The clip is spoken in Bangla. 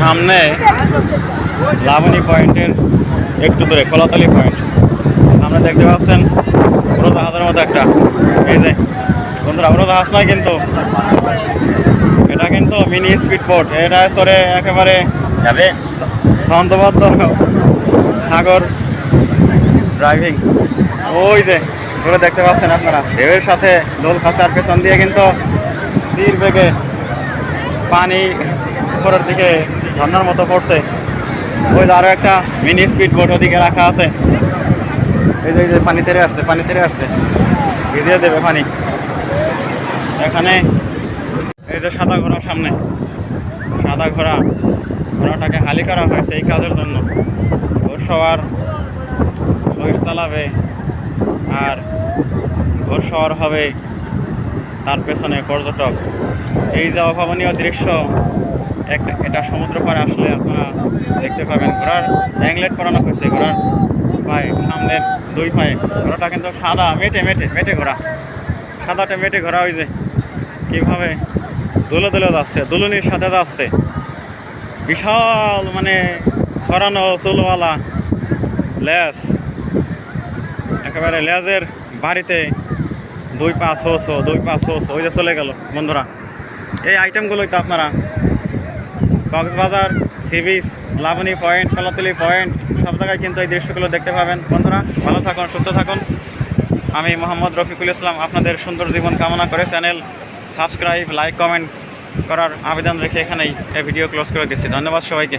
সামনে লাবণী পয়েন্টের একটু দূরে কলাতলি পয়েন্ট। আপনারা দেখতে পাচ্ছেন উড়োজাহাজের মতো একটা এই যে বন্ধুরা উড়োজাহাজ নয় কিন্তু এটা কিন্তু মিনি স্পিড বোট এটা সরে একেবারে যাবে। ছন্দবদ্ধ সাগর ড্রাইভিং ওই যে পুরো দেখতে পাচ্ছেন আপনারা। ঢেউয়ের সাথে দোল খাঁচার পেছন দিয়ে কিন্তু তীর বেগে পানি উপরের দিকে ঝর্ণার মতো পড়ছে। ওই যে আরও একটা মিনি স্পিড বোট ওদিকে রাখা আছে। এই যে পানি তেরে আসছে, পানি তেরে আসছে। ভিজিয়ে দেবে পানি। এখানে এই যে সাদা ঘোড়ার সামনে। সাদা ঘোড়া, ঘোড়াটাকে হালি করা হয়েছে এই কাজের জন্য। ঘোর সওয়ার সহিস চালাবে আর ঘোর সওয়ার হবে তার পেছনে পর্যটক। এই যে অভাবনীয় দৃশ্য এটা সমুদ্র পাড়ে আসলে আপনারা দেখতে পাবেন ঘোড়ার অ্যাংলেট করানো হয়েছে, ঘোড়ার পায়ে সামনের দুই পায়ে। ঘোড়াটা কিন্তু সাদা, মেটে মেটে মেটে ঘোড়া। সাদাটা মেটে ঘোড়া ওই যে কীভাবে দোলে দোলে যাচ্ছে, দুলুনির সাথে যাচ্ছে। বিশাল মানে ছড়ানো চুলওয়ালা লেজ। একেবারে লেজের বাড়িতে দুই পা ছো ছো দুই পা ছো ছো ওই যে চলে গেল। বন্ধুরা, এই আইটেমগুলোই তো আপনারা Cox's Bazar sea beach Labani point, Kolatoli point, সব জায়গায় কিন্তু এই দৃশ্যগুলো দেখতে পাবেন। বন্ধুরা, ভালো থাকুন, সুস্থ থাকুন। আমি মোহাম্মদ রফিকুল ইসলাম, আপনাদের সুন্দর জীবন কামনা করে চ্যানেল সাবস্ক্রাইব, লাইক, কমেন্ট করার আবেদন রেখে এখানেই এই ভিডিও ক্লোজ করে দিচ্ছি। ধন্যবাদ সবাইকে।